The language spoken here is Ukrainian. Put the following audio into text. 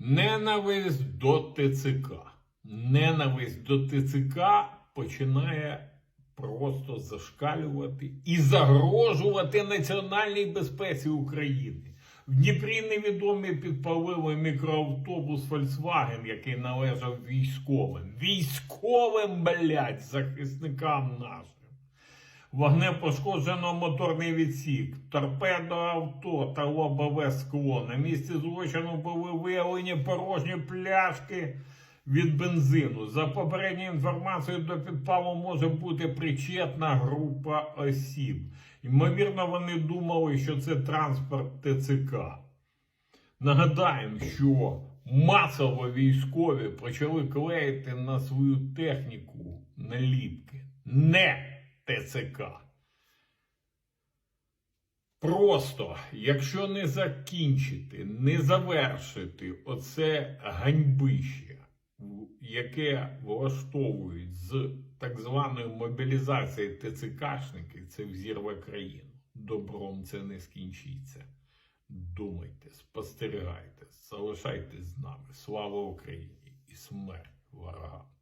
Ненависть до ТЦК. Ненависть до ТЦК починає просто зашкалювати і загрожувати національній безпеці України. В Дніпрі невідомі підпалили мікроавтобус Volkswagen, який належав військовим. Військовим, блядь, захисникам нашим. Вогнем пошкоджено моторний відсік, торпедо авто та лобове скло. На місці злочину були виявлені порожні пляшки від бензину. За попередньою інформацією до підпалу може бути причетна група осіб. Ймовірно, вони думали, що це транспорт ТЦК. Нагадаємо, що масово військові почали клеїти на свою техніку наліпки. Не ТЦК. Просто, якщо не закінчити, не завершити оце ганьбище, яке влаштовують з так званої мобілізації ТЦКшників, це взірве країну. Добром це не скінчиться. Думайте, спостерігайте, залишайтесь з нами. Слава Україні і смерть ворогам!